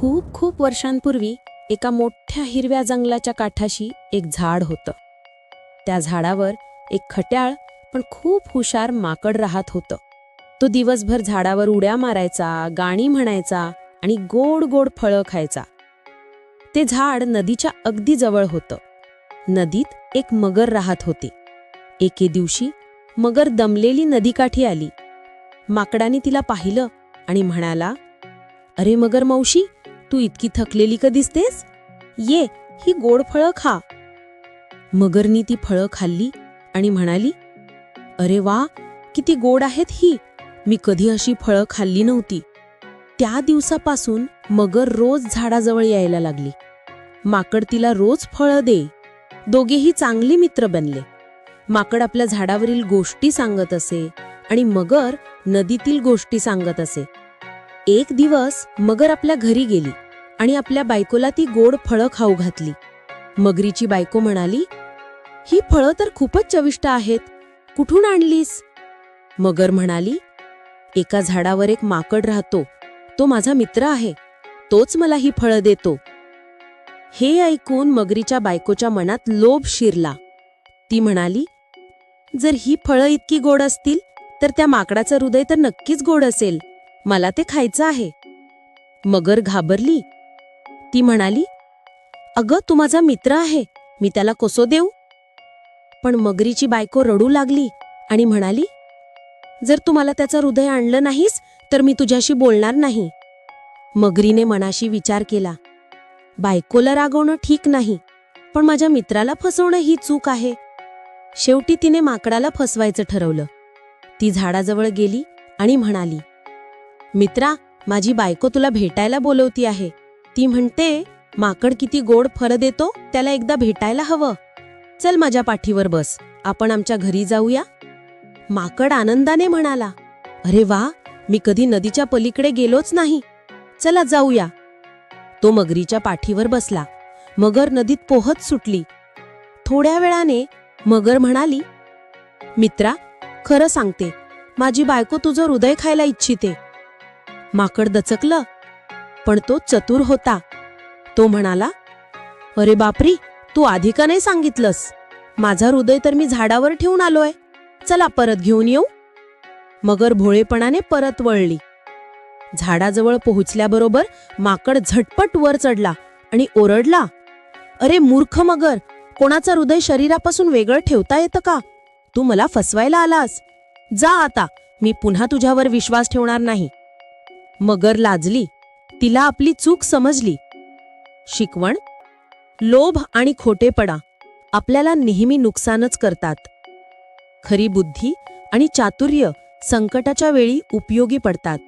खूप खूप वर्षांपूर्वी एका मोठ्या हिरव्या जंगलाच्या काठाशी एक झाड होतं. त्या झाडावर एक खट्याळ पण खूप हुशार माकड राहत होतं. तो दिवसभर झाडावर उड्या मारायचा गाणी म्हणायचा आणि गोड गोड फळं खायचा. ते झाड नदीच्या अगदी जवळ होतं. नदीत एक मगर राहत होती. एके दिवशी मगर दमलेली नदीकाठी आली. माकडाने तिला पाहिलं आणि म्हणाला अरे मगर मावशी तू इतकी थकलेली का दिसतेस? ये ही गोड फळं खा. मगरनी ती फळं खाल्ली आणि म्हणाली अरे वा किती गोड आहेत ही. मी कधी अशी फळं खाल्ली नव्हती. त्या दिवसापासून मगर रोज झाडाजवळ यायला लागली. माकड तिला रोज फळं दे. दोघेही चांगले मित्र बनले. माकड आपल्या झाडावरील गोष्टी सांगत असे आणि मगर नदीतील गोष्टी सांगत असे. एक दिवस मगर आपल्या घरी गेली आणि आपल्या बायकोला ती गोड फळं खाऊ घातली. मगरीची बायको म्हणाली ही फळं तर खूपच चविष्ट आहेत कुठून आणलीस? मगर म्हणाली एका झाडावर एक माकड राहतो तो माझा मित्र आहे तोच मला ही फळं देतो. हे ऐकून मगरीच्या बायकोच्या मनात लोभ शिरला. ती म्हणाली जर ही फळं इतकी गोड असतील तर त्या माकडाचं हृदय तर नक्कीच गोड असेल. मला ते खायचं आहे. मगर घाबरली. ती म्हणाली अगं तू माझा मित्र आहे मी त्याला कसो देऊ? पण मगरीची बायको रडू लागली आणि म्हणाली जर तू मला त्याचं हृदय आणलं नाहीस तर मी तुझ्याशी बोलणार नाही. मगरीने मनाशी विचार केला बायकोला रागवणं ठीक नाही पण माझ्या मित्राला फसवणं ही चूक आहे. शेवटी तिने माकडाला फसवायचं ठरवलं. ती झाडाजवळ गेली आणि म्हणाली मित्रा माझी बायको तुला भेटायला बोलवती आहे. ती म्हणते माकड किती गोड फळ देतो त्याला एकदा भेटायला हवं. चल माझ्या पाठीवर बस आपण आमच्या घरी जाऊया. माकड आनंदाने म्हणाला अरे वा मी कधी नदीच्या पलीकडे गेलोच नाही. चला जाऊया. तो मगरीच्या पाठीवर बसला. मगर नदीत पोहत सुटली. थोड्या वेळाने मगर म्हणाली मित्रा खरं सांगते माझी बायको तुझं हृदय खायला इच्छिते. माकड दचकलं. पण तो चतुर होता. तो म्हणाला अरे बापरी तू आधी का नाही सांगितलंस? माझा हृदय तर मी झाडावर ठेवून आलोय. चला परत घेऊन येऊ. मगर भोळेपणाने परत वळली. झाडाजवळ पोहोचल्याबरोबर माकड झटपट वर चढला आणि ओरडला अरे मूर्ख मगर कोणाचं हृदय शरीरापासून वेगळं ठेवता येतं का? तू मला फसवायला आलास. जा आता मी पुन्हा तुझ्यावर विश्वास ठेवणार नाही. मगर लाजली. तिला आपली चूक समजली. शिकवण? लोभ आणि खोटेपणा आपल्याला नेहमी नुकसानच करतात. खरी बुद्धी आणि चातुर्य संकटाच्या वेळी उपयोगी पडतात.